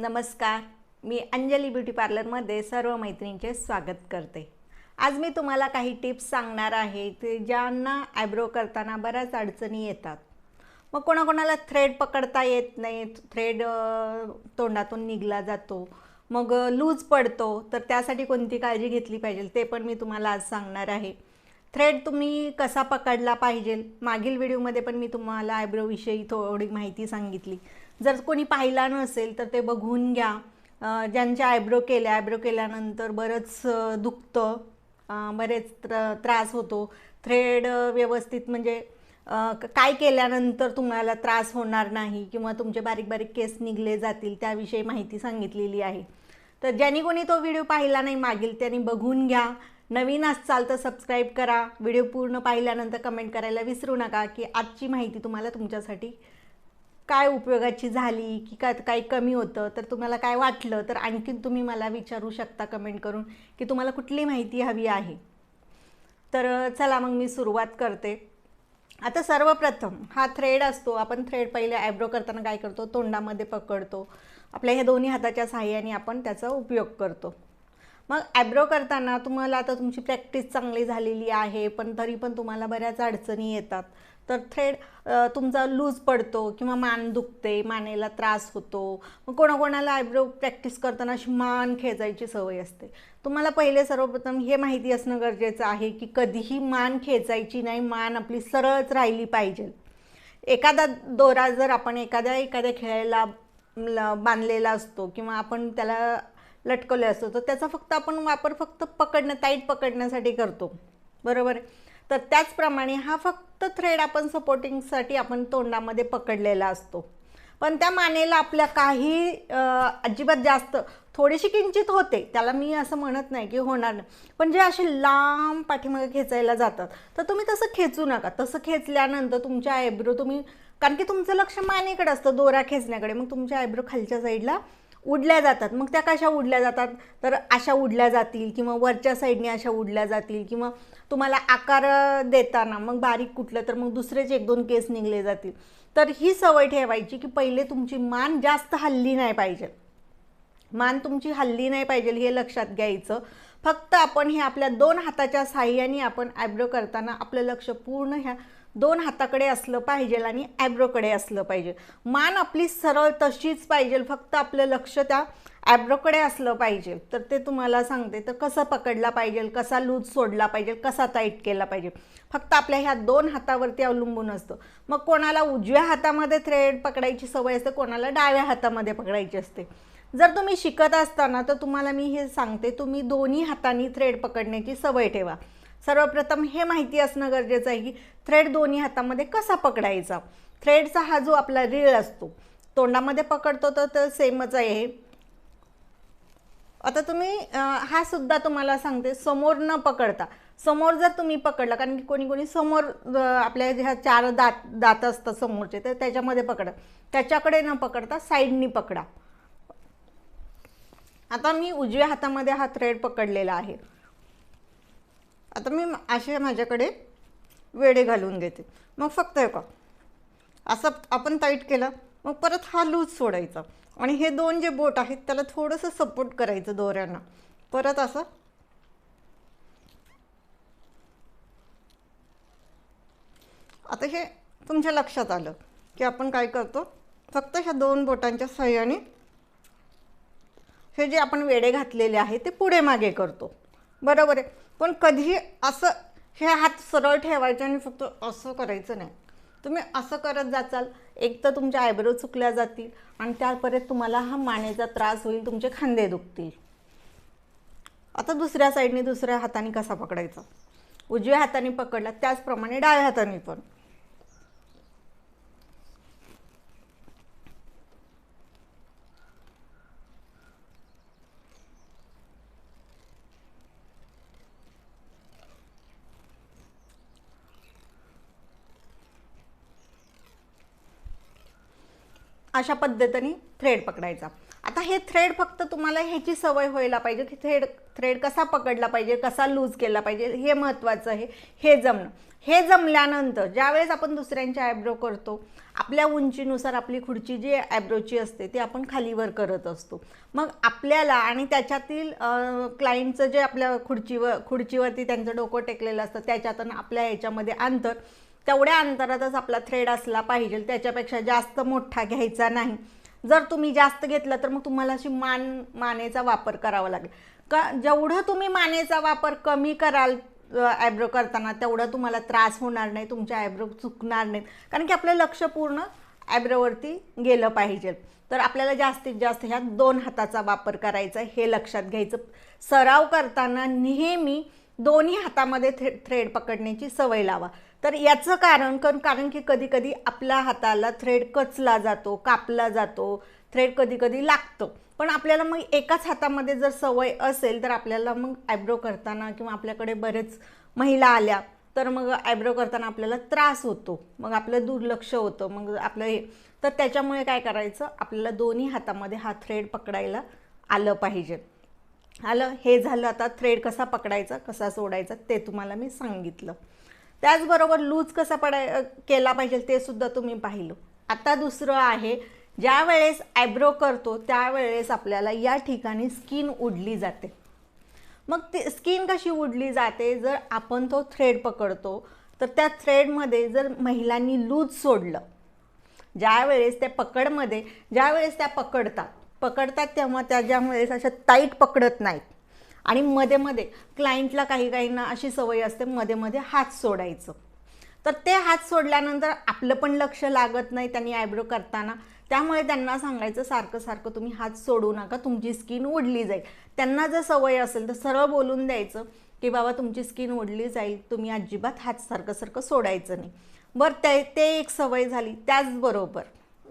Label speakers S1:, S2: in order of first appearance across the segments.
S1: नमस्कार. मी अंजली ब्युटी पार्लरमध्ये सर्व मैत्रिणींचे स्वागत करते. आज मी तुम्हाला काही टिप्स सांगणार आहे ते ज्यांना आयब्रो करताना बऱ्याच अडचणी येतात. मग कोणाकोणाला थ्रेड पकडता येत नाही थ्रेड तोंडातून निघला जातो. मग लूज पडतो तर त्यासाठी कोणती काळजी घेतली पाहिजे ते पण मी तुम्हाला आज सांगणार आहे. थ्रेड तुम्ही कसा पकडला पाहिजे? मागील व्हिडिओमध्ये पण मी तुम्हाला आयब्रोविषयी थोडी माहिती सांगितली. जर कोणी पाहिला नसेल तर ते बघून घ्या. ज्यांच्या आयब्रो केल्या आयब्रो केल्यानंतर बरंच दुखतं. बरेच त्र त्रास होतो. थ्रेड व्यवस्थित म्हणजे काय केल्यानंतर तुम्हाला त्रास होणार नाही किंवा तुमचे बारीक बारीक केस निघले जातील त्याविषयी माहिती सांगितलेली आहे. तर ज्यांनी कोणी तो व्हिडिओ पाहिला नाही मागील त्यांनी बघून घ्या. नवीन असाल तर सबस्क्राईब करा. व्हिडिओ पूर्ण पाहिल्यानंतर कमेंट करायला विसरू नका की आजची माहिती तुम्हाला तुमच्यासाठी काय उपयोगाची झाली की काय काही कमी होतं तर तुम्हाला काय वाटलं तर आणखीन तुम्ही मला विचारू शकता कमेंट करून की तुम्हाला कुठली माहिती हवी आहे. तर चला मग मी सुरुवात करते. आता सर्वप्रथम हा थ्रेड असतो आपण थ्रेड पहिले ॲब्रो करताना काय करतो तोंडामध्ये पकडतो. आपल्या ह्या दोन्ही हाताच्या सहाय्याने आपण त्याचा उपयोग करतो. मग ॲब्रो करताना तुम्हाला आता तुमची प्रॅक्टिस चांगली झालेली आहे पण तरी पण तुम्हाला बऱ्याच अडचणी येतात. तर थ्रेड तुमचा लूज पडतो किंवा मान दुखते मानेला त्रास होतो. मग कोणाकोणाला आयब्रो प्रॅक्टिस करताना अशी मान खेचायची सवय असते. तुम्हाला पहिले सर्वप्रथम हे माहिती असणं गरजेचं आहे की कधीही मान खेचायची नाही मान आपली सरळच राहिली पाहिजे. एखादा दोरा जर आपण एखाद्या एखाद्या खेळायला बांधलेला असतो किंवा आपण त्याला लटकवले असतो तर त्याचा फक्त आपण वापर फक्त पकडणं ताईट पकडण्यासाठी करतो. बरोबर? आहे? तर त्याचप्रमाणे हा फक्त थ्रेड आपण सपोर्टिंगसाठी आपण तोंडामध्ये पकडलेला असतो. पण त्या मानेला आपल्या काही अजिबात जास्त थोडीशी किंचित होते. त्याला मी असं म्हणत नाही की होणार नाही. पण जे असे लांब पाठीमागे खेचायला जातात तर तुम्ही तसं खेचू नका. तसं खेचल्यानंतर तुमच्या आयब्रो तुम्ही कारण की तुमचं लक्ष मानेकडे असतं दोरा खेचण्याकडे. मग तुमच्या आयब्रो खालच्या साईडला उडल्या जातात. मग त्या कशा उडल्या जातात? तर अशा उडल्या जातील किंवा वरच्या साईडने अशा उडल्या जातील किंवा तुम्हाला आकार देताना मग बारीक कुठलं तर मग दुसरेच एक दोन केस निघले जातील. तर ही सवय ठेवायची की पहिले तुमची मान जास्त हल्ली नाही पाहिजे. मान तुमची हल्ली नाही पाहिजे हे लक्षात घ्यायचं. फक्त आपण हे आपल्या दोन हाताच्या साह्याने आपण आयब्रो करताना आपलं लक्ष पूर्ण ह्या दोन हाताकडे असलं पाहिजे आणि ॲब्रोकडे असलं पाहिजे. मान आपली सरळ तशीच पाहिजे फक्त आपलं लक्ष त्या ॲब्रोकडे असलं पाहिजे. तर ते तुम्हाला सांगते तर कसं पकडला पाहिजे कसा लूज सोडला पाहिजे कसा टाईट केला पाहिजे. फक्त आपल्या ह्या दोन हातावरती अवलंबून असतं. मग कोणाला उजव्या हातामध्ये थ्रेड पकडायची सवय असते कोणाला डाव्या हातामध्ये पकडायची असते. जर तुम्ही शिकत असताना तर तुम्हाला मी हे सांगते तुम्ही दोन्ही हातांनी थ्रेड पकडण्याची सवय ठेवा. सर्वप्रथम हे माहिती असणं गरजेचं आहे की थ्रेड दोन्ही हातामध्ये कसा पकडायचा? थ्रेडचा हा जो आपला रीळ असतो तोंडामध्ये पकडतो तर तर सेमच आहे. आता तुम्ही हा सुद्धा तुम्हाला सांगते समोर न पकडता. समोर जर तुम्ही पकडला कारण की कोणी कोणी समोर आपल्या ह्या चार दात दात असतात समोरचे तर त्याच्यामध्ये पकडा. त्याच्याकडे न पकडता साईडनी पकडा. आता मी उजव्या हातामध्ये हा थ्रेड पकडलेला आहे. आता मी असे माझ्याकडे वेडे घालून घेते. मग फक्त आहे का असं आपण टाईट केलं मग परत हा लूज सोडायचा. आणि हे दोन जे बोट आहेत त्याला थोडंसं सपोर्ट करायचं दोऱ्यांना. परत असं आता हे तुमच्या लक्षात आलं की आपण काय करतो? फक्त ह्या दोन बोटांच्या सहाय्याने हे जे आपण वेडे घातलेले आहे ते पुढे मागे करतो. बरोबर आहे. पण कधी असं हे हात सरळ ठेवायचे आणि फक्त असं करायचं नाही. तुम्ही असं करत जाचाल एक तर तुमच्या आयब्रो चुकल्या जातील आणि त्यापर्यंत तुम्हाला हा मानेचा त्रास होईल तुमचे खांदे दुखतील. आता दुसऱ्या साईडने दुसऱ्या हाताने कसा पकडायचा? उजव्या हाताने पकडला त्याचप्रमाणे डाव्या हाताने पण. अशा पद्धतीने थ्रेड पकडायचा. आता हे थ्रेड फक्त तुम्हाला ह्याची सवय व्हायला पाहिजे की थ्रेड थ्रेड कसा पकडला पाहिजे कसा लूज केला पाहिजे हे महत्त्वाचं आहे. हे जमणं. हे जमल्यानंतर ज्यावेळेस आपण दुसऱ्यांचे आयब्रो करतो आपल्या उंचीनुसार आपली खुर्ची जी आयब्रोची असते ती आपण खालीवर करत असतो. मग आपल्याला आणि त्याच्यातील क्लायंटचं जे आपल्या खुर्चीवर खुर्चीवरती त्यांचं डोकं टेकलेलं असतं त्याच्यातून आपल्या ह्याच्यामध्ये अंतर तेवढ्या अंतरातच आपला थ्रेड असला पाहिजे. त्याच्यापेक्षा जास्त मोठा घ्यायचा नाही. जर तुम्ही जास्त घेतलं तर मग तुम्हाला अशी मान मानेचा वापर करावा लागेल. का जेवढं तुम्ही मानेचा वापर कमी कराल आयब्रो करताना तेवढा तुम्हाला त्रास होणार नाही तुमचे आयब्रो चुकणार नाहीत. कारण की आपलं लक्ष पूर्ण आयब्रोवरती गेलं पाहिजे. तर आपल्याला जास्तीत जास्त ह्या दोन हाताचा वापर करायचा हे लक्षात घ्यायचं. सराव करताना नेहमी दोन्ही हातामध्ये थ्रे थ्रेड पकडण्याची सवय लावा. तर याचं कारण कारण कारण की कधी कधी आपल्या हाताला थ्रेड कचला जातो कापला जातो थ्रेड कधी कधी लागतो. पण आपल्याला मग एकाच हातामध्ये जर सवय असेल तर आपल्याला मग आयब्रो करताना किंवा आपल्याकडे बरेच महिला आल्या तर मग आयब्रो करताना आपल्याला त्रास होतो. मग आपलं दुर्लक्ष होतं. मग आपलं हे तर त्याच्यामुळे काय करायचं? आपल्याला दोन्ही हातामध्ये हा थ्रेड पकडायला आलं पाहिजे. आलं हे झालं आता थ्रेड कसा पकडायचा कसा सोडायचा ते तुम्हाला मी सांगितलं. त्याचबरोबर लूज कसा पडाय केला पाहिजे ते सुद्धा तुम्ही पाहिलं. आता दुसरं आहे ज्या वेळेस आयब्रो करतो त्यावेळेस आपल्याला या ठिकाणी स्किन उडली जाते. मग ती स्किन कशी उडली जाते जर आपण तो थ्रेड पकडतो तर त्या थ्रेडमध्ये जर महिलांनी लूज सोडलं ज्या वेळेस त्या पकडमध्ये ज्या वेळेस त्या पकडतात पकडतात तेव्हा त्याच्यामुळेच अशा टाईट पकडत नाहीत आणि मध्ये मध्ये क्लायंटला काही काहींना अशी सवय असते मध्ये मध्ये हात सोडायचं. तर ते हात सोडल्यानंतर आपलं पण लक्ष लागत नाही त्यांनी आयब्रो करताना. त्यामुळे त्यांना सांगायचं सारखं सारखं तुम्ही हात सोडू नका तुमची स्किन उडली जाईल. त्यांना जर सवय असेल तर सरळ बोलून द्यायचं की बाबा तुमची स्किन उडली जाईल तुम्ही अजिबात हात सारखं सारखं सोडायचं नाही. बरं ते ते एक सवय झाली त्याचबरोबर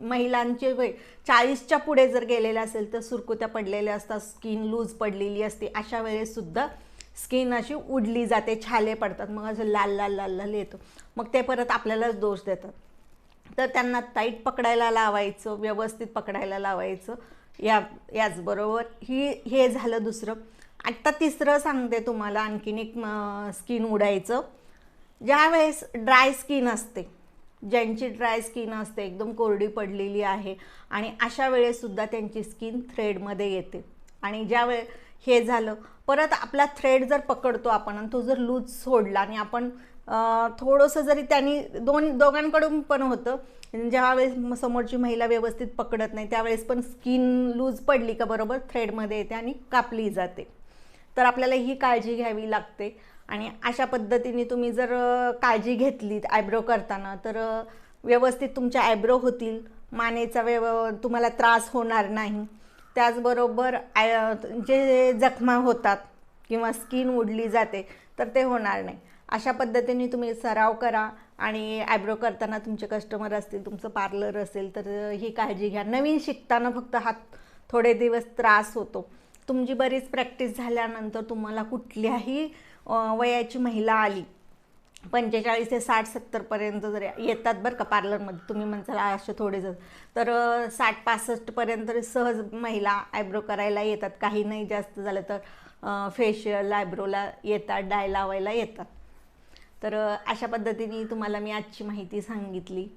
S1: महिलांचे वय चाळीसच्या पुढे जर गेलेले असेल तर सुरकुत्या पडलेल्या असतात स्किन लूज पडलेली असते अशा वेळेससुद्धा स्किन अशी उडली जाते छाले पडतात मग असं लाल लाल लाल लाल येतो. मग ते परत आपल्यालाच दोष देतात. तर त्यांना टाईट पकडायला लावायचं व्यवस्थित पकडायला लावायचं या याचबरोबर ही हे झालं दुसरं. आत्ता तिसरं सांगते तुम्हाला आणखीन एक स्किन उडायचं. ज्या वेळेस ड्राय स्किन असते ज्यांची ड्राय स्किन असते एकदम कोरडी पडलेली आहे आणि अशा वेळेससुद्धा त्यांची स्किन थ्रेडमध्ये येते. आणि ज्या वेळे हे झालं परत आपला थ्रेड जर पकडतो आपण आणि तो जर लूज सोडला आणि आपण थोडंसं जरी त्यांनी दोन दोघांकडून पण होतं ज्यावेळेस समोरची महिला व्यवस्थित पकडत नाही त्यावेळेस पण स्किन लूज पडली का बरोबर थ्रेडमध्ये येते आणि कापली जाते. तर आपल्याला ही काळजी घ्यावी लागते. आणि अशा पद्धतीने तुम्ही जर काळजी घेतलीत आयब्रो करताना तर व्यवस्थित तुमच्या आयब्रो होतील. मानेचा व्यव तुम्हाला त्रास होणार नाही. त्याचबरोबर आय जे जखमा होतात किंवा स्किन उडली जाते तर ते होणार नाही. अशा पद्धतीने तुम्ही सराव करा आणि आयब्रो करताना तुमचे कस्टमर असतील तुमचं पार्लर असेल तर ही काळजी घ्या. नवीन शिकताना फक्त हात थोडे दिवस त्रास होतो. तुमची बरीच प्रॅक्टिस झाल्यानंतर तुम्हाला कुठल्याही वयाची महिला आली. पंचेचाळीस ते साठ सत्तरपर्यंत जर येतात बरं का पार्लरमध्ये तुम्ही म्हणसाल असे थोडे जर तर साठ पासष्टपर्यंत सहज महिला आयब्रो करायला येतात. काही नाही जास्त झालं तर फेशियल आयब्रोला येतात डाय लावायला येतात. तर अशा पद्धतीने तुम्हाला मी आजची माहिती सांगितली.